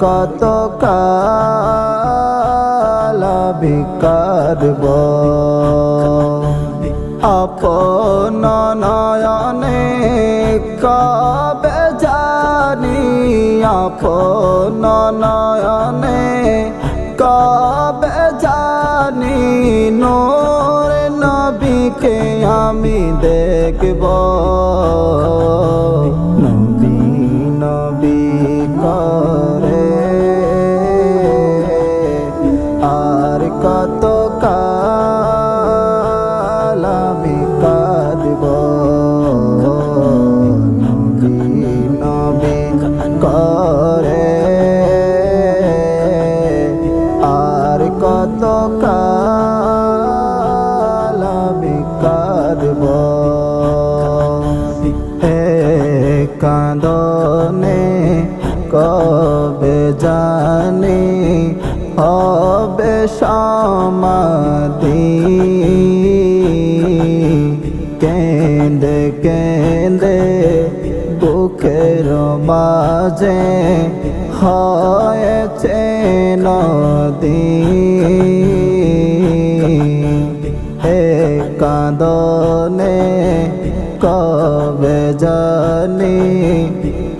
কত কাল আমি কাঁদব আপন নয়নে কবে জানি? আপন নয়নে কবে জানি? নোর নবীকে আমি দেখব। কাঁদব। হে কাঁদনে কবে জানি হবে সমাধি। কেন্দে কেন্দে বুকের মাঝে হয়েছে নদী।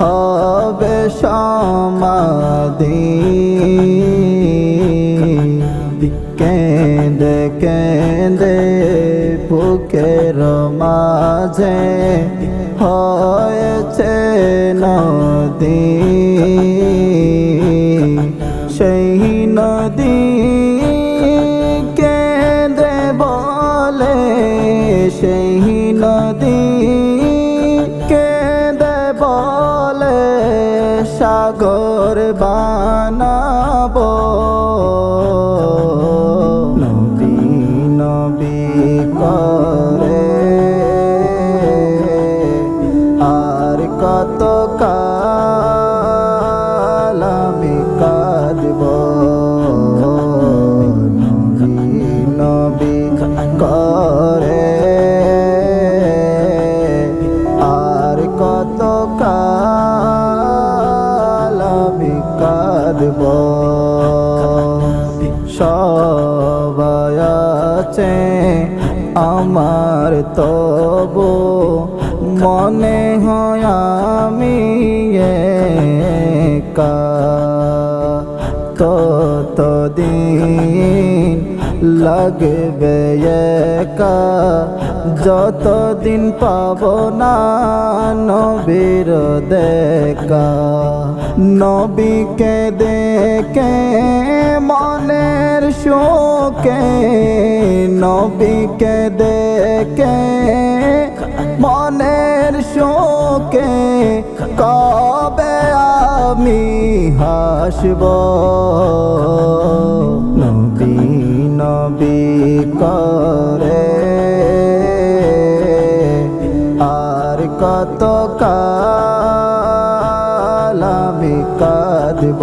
হবে সমাধি। কেন্দে কেন্দে বুকের মাঝে হয়েছে নদী। সেই নদী কেন্দে বলে সেই নদী সাগর আছে আমার তবু মনে হয় আমি একা। ততদিন লাগবে একা, যতদিন পাব না নবীর দেখা। নবীকে দেখে মনের শোকে নবীকে দেখে, মনের শোকে কবে আমি হাসব? নবী নবী করে আর কত কাল আমি কাঁদব?